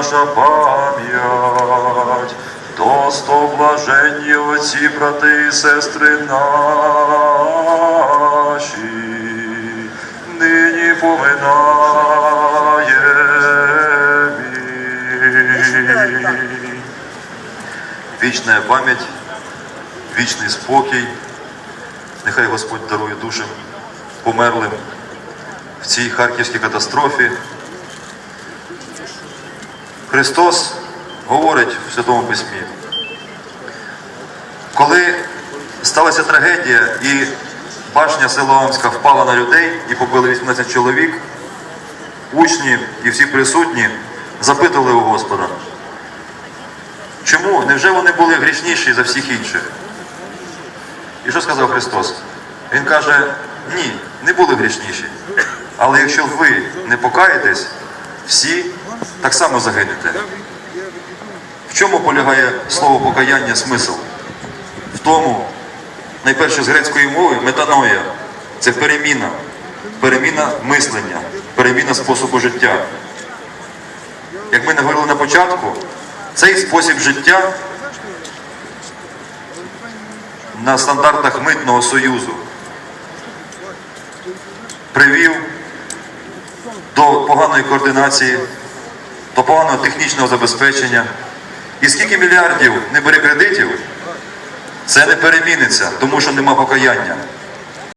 ваша пам'ять, то сто блаженні отці, брати і сестри наші, нині поминає. Вічна пам'ять, вічний спокій. Нехай Господь дарує душам померлим в цій харківській катастрофі. Христос говорить в Святому Письмі, коли сталася трагедія і башня Силоамська впала на людей і побили 18 чоловік, учні і всі присутні запитали у Господа, чому? Невже вони були грішніші за всіх інших? І що сказав Христос? Він каже, ні, не були грішніші. Але якщо ви не покаєтесь, всі так само загинете. В чому полягає слово покаяння смисл? В тому, найперше з грецької мови, метаноя це переміна, переміна мислення, переміна способу життя. Як ми не говорили на початку, цей спосіб життя на стандартах митного союзу привів до поганої координації, до поганого технічного забезпечення. І скільки мільярдів не бери кредитів, це не переміниться, тому що нема покаяння.